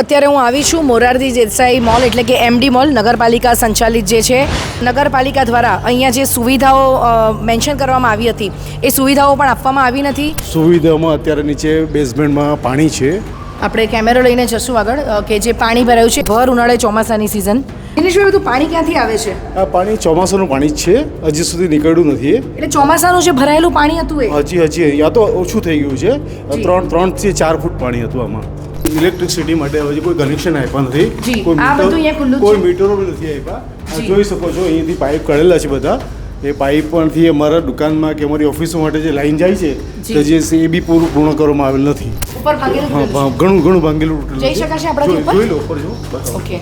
અત્યારે હું આવી છું મોરારજી દેસાઈ મોલ એટલે કે એમડી મોલ નગરપાલિકા સંચાલિત જે છે નગરપાલિકા દ્વારા અહીંયા જે સુવિધાઓ મેન્શન કરવામાં આવી હતી એ સુવિધાઓ પણ આપવામાં આવી નથી. સુવિધાઓમાં અત્યારે નીચે બેઝમેન્ટમાં પાણી છે. આપણે કેમેરો લઈને જશું આગળ કે જે પાણી ભરાયું છે ભર ઉનાળે ચોમાસાની સિઝન દિનેશભાઈ બધું પાણી ક્યાંથી આવે છે? આ પાણી ચોમાસાનું પાણી જ છે હજી સુધી નીકળ્યું નથી એટલે ચોમાસાનું જે ભરાયેલું પાણી હતું એ? હજી હજી યા તો ઓછું થઈ ગયું છે. ત્રણ ત્રણથી ચાર ફૂટ પાણી હતું આમાં. ઇલેક્ટ્રિસિટી માટે હજી કોઈ કનેક્શન આપ્યા નથી. કોઈ મીટર- કોઈ મીટરો નથી આપ્યા. જોઈ શકો છો અહીંથી પાઇપ કરેલા છે બધા. એ પાઇપ પણથી અમારા દુકાનમાં કે અમારી ઓફિસો માટે જે લાઈન જાય છે તો જે એ બી પૂરું પૂર્ણ કરવામાં આવેલ નથી. ઘણું ઘણું ભાંગેલું જઈ શકાશે જોઈ- ઉપર? જોઈ લો ઉપર જો ઓકે.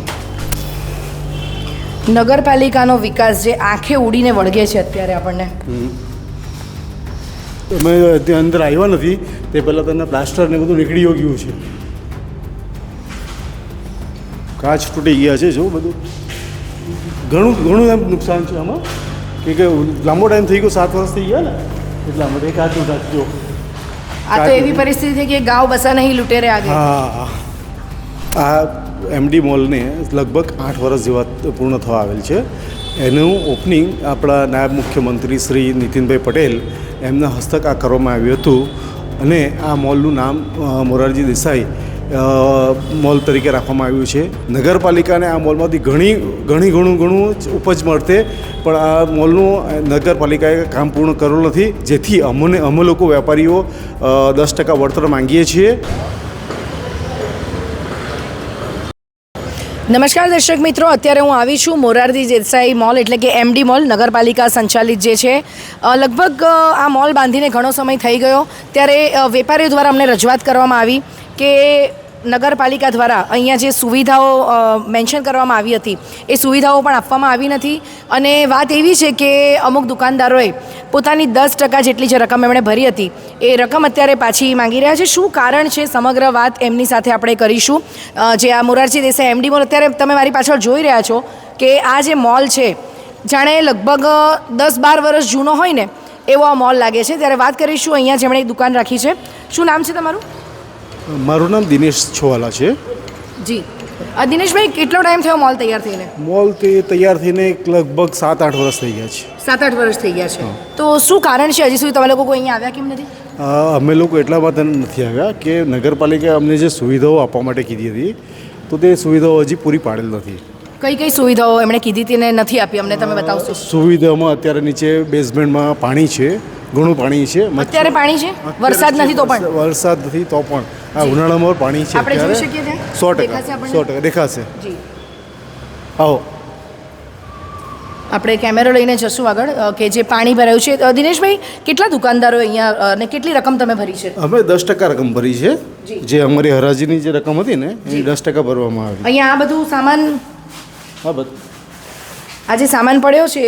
નગરપાલિકાનો વિકાસ જે આંખે ઉડીને વળગે છે અત્યારે આપણને. અમે અંદર આવ્યા નથી. તે પહેલાં તમને પ્લાસ્ટર ને બધું નીકળી ગયું છે. કાચ તૂટી ગયા છે જો બધું? ઘણું ઘણું એમ નુકસાન છે આમાં. કે કે લાંબો ટાઈમ થઈ ગયો સાત વર્ષ થઈ ગયા ને? એટલા માટે કાચ તૂટા જો. આ તો એવી પરિસ્થિતિ છે કે ગાંવ બસા નહીં લૂંટેરે આગે હા આ એમડી મોલને લગભગ આઠ વર્ષ જેવા પૂર્ણ થવા આવેલ છે. એનું ઓપનિંગ આપણા નાયબ મુખ્યમંત્રી શ્રી નીતિનભાઈ પટેલ એમના હસ્તક આ કરવામાં આવ્યું હતું. અને આ મોલનું નામ મોરારજી દેસાઈ મોલ તરીકે રાખવામાં આવ્યું છે. નગરપાલિકાને આ મોલમાંથી ઘણી ઘણી, ઘણું ઘણું ઉપજ મળતે પણ આ મોલનું નગરપાલિકાએ કામ પૂર્ણ કરેલું નથી. જેથી અમને, અમે લોકો વેપારીઓ દસ ટકા વળતર માંગીએ છીએ. નમસ્કાર દર્શક મિત્રો, અત્યારે હું આવી છું મોરારજી દેસાઈ મોલ, એટલે કે એમડી મોલ, નગરપાલિકા સંચાલિત જે છે. લગભગ આ મોલ બાંધીને ઘણો સમય થઈ ગયો. ત્યારે વેપારીઓ દ્વારા અમને રજૂઆત કરવામાં આવી. કે નગરપાલિકા દ્વારા અહીંયા જે સુવિધાઓ મેન્શન કરવામાં આવી હતી, એ સુવિધાઓ પણ આપવામાં આવી નથી. અને વાત એવી છે કે અમુક દુકાનદારોએ પોતાની દસ ટકા જેટલી જે રકમ એમણે ભરી હતી, એ રકમ અત્યારે પાછી માંગી રહ્યા છે. શું કારણ છે સમગ્ર વાત એમની સાથે આપણે કરીશું? જે આ મોરારજી દેસાઈ એમડી મોલ અત્યારે તમે મારી પાછળ જોઈ રહ્યા છો કે આ જે મોલ છે, જાણે લગભગ દસ બાર વર્ષ જૂનો હોય ને, એવો આ મોલ લાગે છે. ત્યારે વાત કરીશું, અહીંયા જેમણે એક દુકાન રાખી છે. શું નામ છે તમારું? મારું નામ દિનેશ છોવાલા છે. જી. દિનેશભાઈ કેટલો ટાઈમ થયો મોલ તૈયાર થઈને? મોલ તે તૈયાર થઈને લગભગ સાત આઠ વર્ષ થઈ ગયા છે. સાત આઠ વર્ષ થઈ ગયા છે. તો શું કારણ છે હજી સુધી તમે લોકો કોઈ અહીંયા આવ્યા કેમ નથી? અમે લોકો એટલા માટે નથી આવ્યા કે નગરપાલિકાએ અમને જે સુવિધાઓ આપવા માટે કીધી હતી તો તે સુવિધાઓ હજી પૂરી પાડેલ નથી. કઈ કઈ સુવિધાઓ એમણે કીધી હતી ને નથી આપી? અમને તમે બતાવશો. સુવિધામાં અત્યારે નીચે બેઝમેન્ટમાં પાણી છે ઘણું પાણી છે. અત્યારે પાણી છે? વરસાદ નથી તો પણ? વરસાદ નથી તો પણ. આ ઉનાળામાં પાણી છે આપણે જોઈ શકીએ છીએ સો ટકા સો ટકા દેખાશે. જી. આવો. આપણે કેમેરો લઈને જશું આગળ કે જે પાણી ભરાયું છે. દિનેશભાઈ કેટલા દુકાનદારો અહીંયા અને કેટલી રકમ તમે ભરી છે? અમે દસ ટકા રકમ ભરી છે. જે. અમારી હરાજીની જે રકમ હતી ને એ દસ ટકા ભરવામાં આવી. અહીંયા આ બધું સામાન હા બસ આ સામાન પડ્યો છે,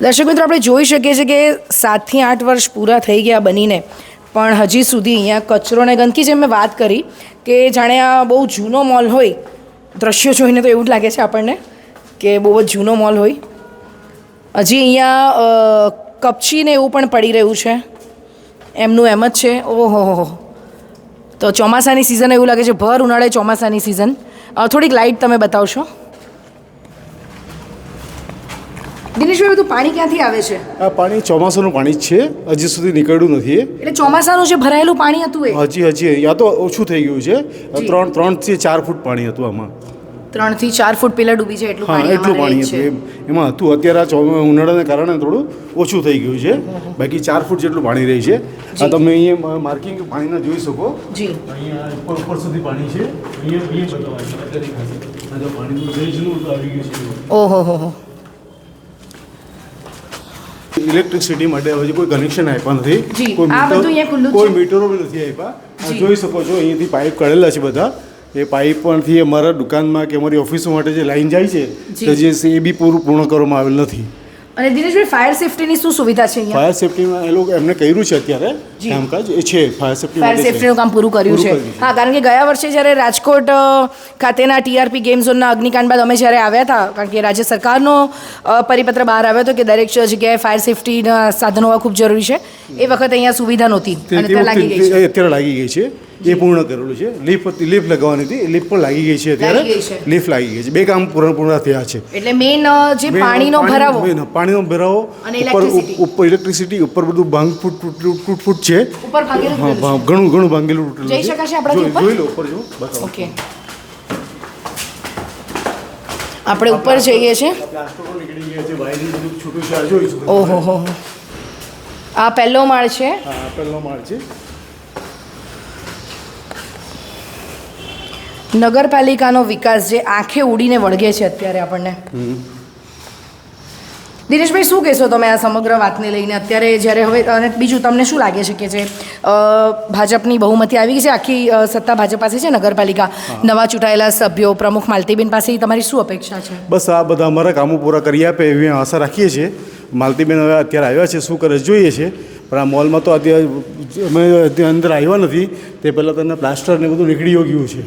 દર્શક મિત્રો, આપણે જોઈ શકીએ છીએ કે સાતથી આઠ વર્ષ પૂરા થઈ ગયા બનીને, પણ હજી સુધી અહીંયા કચરો ને ગંદકી જેમ મેં વાત કરી કે જાણે આ બહુ જૂનો મોલ હોય, દ્રશ્યો જોઈને તો એવું જ લાગે છે આપણને કે બહુ જ જૂનો મોલ હોય. હજી અહીંયા કપચીને એવું પણ પડી રહ્યું છે. એમનું એમ જ છે. ઓહો તો ચોમાસાની સિઝન એવું લાગે છે. ભર ઉનાળે ચોમાસાની સિઝન થોડીક લાઇટ તમે બતાવશો? દિનેશભાઈ બધું પાણી ક્યાંથી આવે છે? આ પાણી ચોમાસાનું પાણી જ છે. હજી સુધી નીકળ્યું નથી. એટલે ચોમાસાનું જે ભરાયેલું પાણી હતું એ? હજી હજી. યા તો ઓછું થઈ ગયું છે. ત્રણ ત્રણથી ચાર ફૂટ પાણી હતું આમાં. ત્રણથી ચાર ફૂટ પેલા ડૂબી જાય એટલું હા પાણી એટલું આમાં રહે પાણી છે. હતું એમ એમાં હતું. અત્યારે આ ચોમા ઉનાળાને કારણે થોડું ઓછું થઈ ગયું છે. બાકી ચાર ફૂટ જેટલું પાણી રહે છે. આ તમે અહીંયા માર્કિંગ પાણીના જોઈ શકો. જી. અહીંયા ઉપર ઉપર સુધી પાણી છે. અહીંયા અહીંયા બતાવાય છે. અત્યારે દેખાશે. આ જો પાણીનું ભેજનું આવી ગયું છે. ઓહો હો હો. ઇલેક્ટ્રિસિટી માટે હજી કોઈ કનેક્શન આપ્યા નથી. જી, કોઈ આ મીટર- બધું અહીંયા ખુલ્લું જ કોઈ છે. મીટરો બી નથી આપ્યા. આ જી. જોઈ શકો છો અહીંયાથી પાઇપ કાઢેલા છે બધા. એ પાઇપ પણથી અમારા દુકાનમાં કે અમારી ઓફિસો માટે જે લાઈન જાય છે તો જે એ બી પૂરું પૂર્ણ કરવામાં આવેલ નથી. અને દિનેશભાઈ ફાયર સેફટીની શું સુવિધા છે અહીંયા? ફાયર સેફટીમાં એ લોકો એમને કર્યું છે અત્યારે કામકાજ. એ છે ફાયર સેફટી ફાયર સેફટીનું કામ પૂરું કર્યું છે. હા કારણ કે ગયા વર્ષે જ્યારે રાજકોટ ખાતેના ટીઆરપી ગેમ ઝોનના અગ્નિકાંડ બાદ અમે જ્યારે આવ્યા હતા કારણ કે રાજ્ય સરકારનો પરિપત્ર બહાર આવ્યો હતો કે દરેક જગ્યાએ ફાયર સેફટીના સાધનો હોવા ખૂબ જરૂરી છે. એ વખતે અહીંયા સુવિધા નહોતી અત્યારે લાગી ગઈ છે. એ પૂર્ણ કરેલું છે. લીફ લીફ લગાવવાની હતી. લીફ પણ લાગી ગઈ છે અત્યારે. લીફ લાગી ગઈ છે. બે કામ પૂર્ણ પૂર્ણ થયા છે. એટલે મેઇન જે પાણીનો પાણી- ભરાવો. પાણીનો ભરાવો. ઉપર ઉપર ઇલેક્ટ્રિસિટી ઉપર બધું ભાંગ ફૂટ ફૂટ ફૂટ છે. ઉપર હા ઘણું ઘણું ભાંગેલું તૂટેલું જઈ શકાશે આપણાથી ઉપર? જોઈ લો ઉપર જો. બતાવો. ઓકે. આપણે ઉપર જઈએ છે. ઓહો હો. આ પહેલો માળ છે. હા પહેલો માળ છે. નગરપાલિકાનો વિકાસ જે આંખે ઉડીને વળગે છે અત્યારે આપણને. દિનેશભાઈ શું કહેશો તમે આ સમગ્ર વાતને લઈને? અત્યારે જ્યારે હવે અને બીજું તમને શું લાગે છે કે જે ભાજપની બહુમતી આવી છે આખી સત્તા ભાજપ પાસે છે નગરપાલિકા? નવા ચૂંટાયેલા સભ્યો પ્રમુખ માલતીબેન પાસે તમારી શું અપેક્ષા છે? બસ આ બધા અમારા કામો પૂરા કરી આપે એવી આશા રાખીએ છીએ. માલતીબેન હવે અત્યારે આવ્યા છે શું કરે જોઈએ છે. પણ આ મોલમાં તો અત્યારે અમે અંદર આવ્યા નથી. તે પહેલાં તો પ્લાસ્ટર ને બધું નીકળી ગયું છે.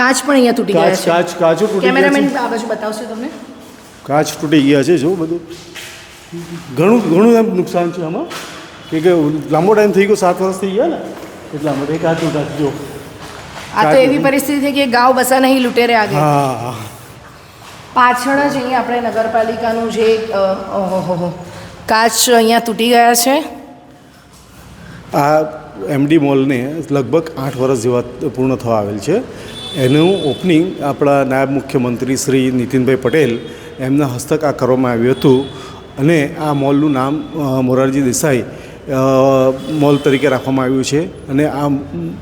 કાચ પણ અહીંયા તૂટી ગયા છે. કાચ કાચો તૂટી ગયા કેમેરામેન આ બાજુ બતાવશે તમને. કાચ તૂટી ગયા છે જો બધું. ઘણું ઘણું એમ નુકસાન છે આમાં. કે કે લાંબો ટાઈમ થઈ ગયો સાત વર્ષ થઈ ગયા ને. એટલા માટે કાચ તૂટા જો. આ તો એવી પરિસ્થિતિ છે કે ગાવ બસા નહીં લૂંટેરે આ હા પાછળ જ અહીંયા આપણે નગરપાલિકાનું જે કાચ અહીંયા તૂટી ગયા છે. આ એમડી મોલને લગભગ આઠ વર્ષ જેવા પૂર્ણ થવા આવેલ છે. એનું ઓપનિંગ આપણા નાયબ મુખ્યમંત્રી શ્રી નીતિનભાઈ પટેલ એમના હસ્તક આ કરવામાં આવ્યું હતું અને આ મોલનું નામ મોરારજી દેસાઈ મોલ તરીકે રાખવામાં આવ્યું છે. અને આ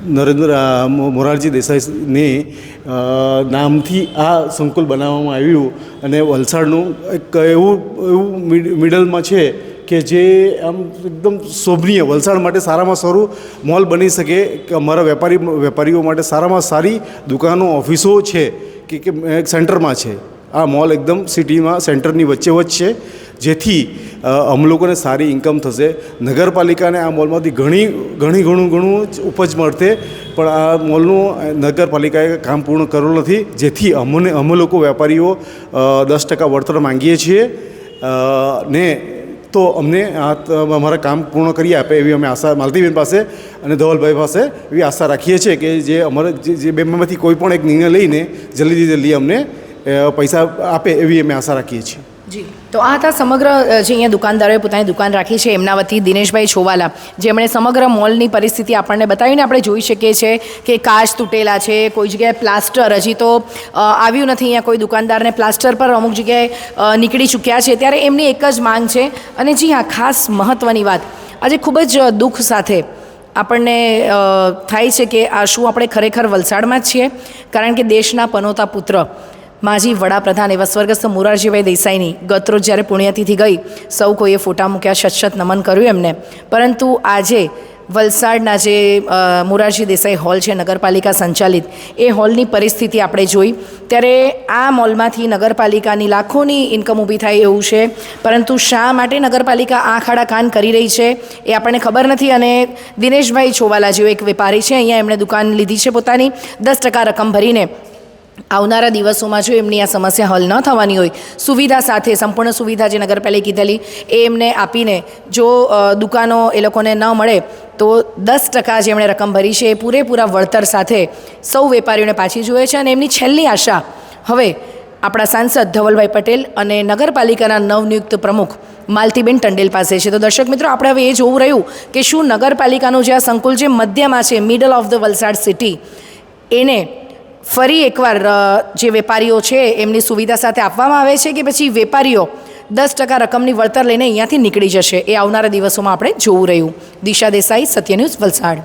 નરેન્દ્ર મોરારજી દેસાઈને નામથી આ સંકુલ બનાવવામાં આવ્યું. અને વલસાડનું એક એવું એવું મિડ- મિડલમાં છે કે જે આમ એકદમ શોભનીય, વલસાડ માટે સારામાં સારું મોલ બની શકે, કે અમારા વેપારી, વેપારીઓ માટે સારામાં સારી દુકાનો, ઓફિસો છે, કે કે સેન્ટરમાં છે. આ મોલ એકદમ સિટીમાં, સેન્ટરની વચ્ચે વચ્ચે છે. જેથી અમ લોકોને સારી ઇન્કમ થશે. નગરપાલિકાને આ મોલમાંથી ઘણી ઘણી, ઘણું ઘણું જ ઉપજ મળશે. પણ આ મોલનું નગરપાલિકાએ કામ પૂર્ણ કરેલું નથી. જેથી અમને, અમે લોકો વેપારીઓ દસ ટકા વળતર માંગીએ છીએ. ને તો અમને આ અમારા કામ પૂર્ણ કરી આપે એવી અમે આશા, માલતીબેન પાસે અને ધવલભાઈ પાસે એવી આશા રાખીએ છીએ કે જે અમારે જે- બેમાંથી કોઈ પણ એક નિર્ણય લઈને જલ્દીથી જલ્દી અમને પૈસા આપે એવી અમે આશા રાખીએ છીએ. જી. તો આ હતા સમગ્ર જે અહીંયા દુકાનદારોએ પોતાની દુકાન રાખી છે એમના વતી દિનેશભાઈ છોવાલા. જેમણે સમગ્ર મોલની પરિસ્થિતિ આપણને બતાવીને આપણે જોઈ શકીએ છીએ કે કાચ તૂટેલા છે, કોઈ જગ્યાએ પ્લાસ્ટર, હજી તો આવ્યું નથી અહીંયા કોઈ દુકાનદારને પ્લાસ્ટર પર અમુક જગ્યાએ નીકળી ચૂક્યા છે. ત્યારે એમની એક જ માંગ છે. અને જી હા, ખાસ મહત્ત્વની વાત. આજે ખૂબ જ દુઃખ સાથે આપણને થાય છે કે આ શું આપણે ખરેખર વલસાડમાં જ છીએ? કારણ કે દેશના પનોતા પુત્ર માજી વડાપ્રધાન એવા સ્વર્ગસ્થ મોરારજીભાઈ દેસાઈની ગતરોજ જ્યારે પુણ્યતિથિ ગઈ, સૌ કોઈએ ફોટા મૂક્યા, શતશત નમન કર્યું એમને. પરંતુ આજે વલસાડના જે મોરારજી દેસાઈ હોલ છે, નગરપાલિકા સંચાલિત, એ હોલની પરિસ્થિતિ આપણે જોઈ. ત્યારે આ મોલમાંથી નગરપાલિકાની લાખોની ઇન્કમ ઊભી થાય એવું છે. પરંતુ શા માટે નગરપાલિકા આ ખાડા કાન કરી રહી છે, એ આપણને ખબર નથી. અને દિનેશભાઈ છોવાલા જેવો એક વેપારી છે, અહીંયા એમણે દુકાન લીધી છે પોતાની. દસ ટકા રકમ ભરીને આવનારા દિવસોમાં જો એમની આ સમસ્યા હલ ન થવાની હોય, સુવિધા સાથે, સંપૂર્ણ સુવિધા જે નગરપાલિકા કીધેલી, એ એમને આપીને જો દુકાનો એ લોકોને ન મળે, તો દસ ટકા જે એમણે રકમ ભરી છે. એ પૂરેપૂરા વળતર સાથે સૌ વેપારીઓને પાછી જોઈએ છે અને એમની છેલ્લી આશા. હવે આપણા સાંસદ ધવલભાઈ પટેલ અને નગરપાલિકાના નવનિયુક્ત પ્રમુખ માલતીબેન ટંડેલ પાસે છે. તો દર્શક મિત્રો, આપણે હવે એ જોવું રહ્યું કે શું નગરપાલિકાનું જે આ સંકુલ જે મધ્યમાં છે middle of the Valsad city એને ફરી એકવાર જે વેપારીઓ છે, એમની સુવિધા સાથે આપવામાં આવે છે કે પછી વેપારીઓ દસ ટકા રકમની વળતર લઈને અહીંયાથી નીકળી જશે? એ આવનારા દિવસોમાં આપણે જોવું રહ્યું. દિશા દેસાઈ સત્ય ન્યૂઝ વલસાડ.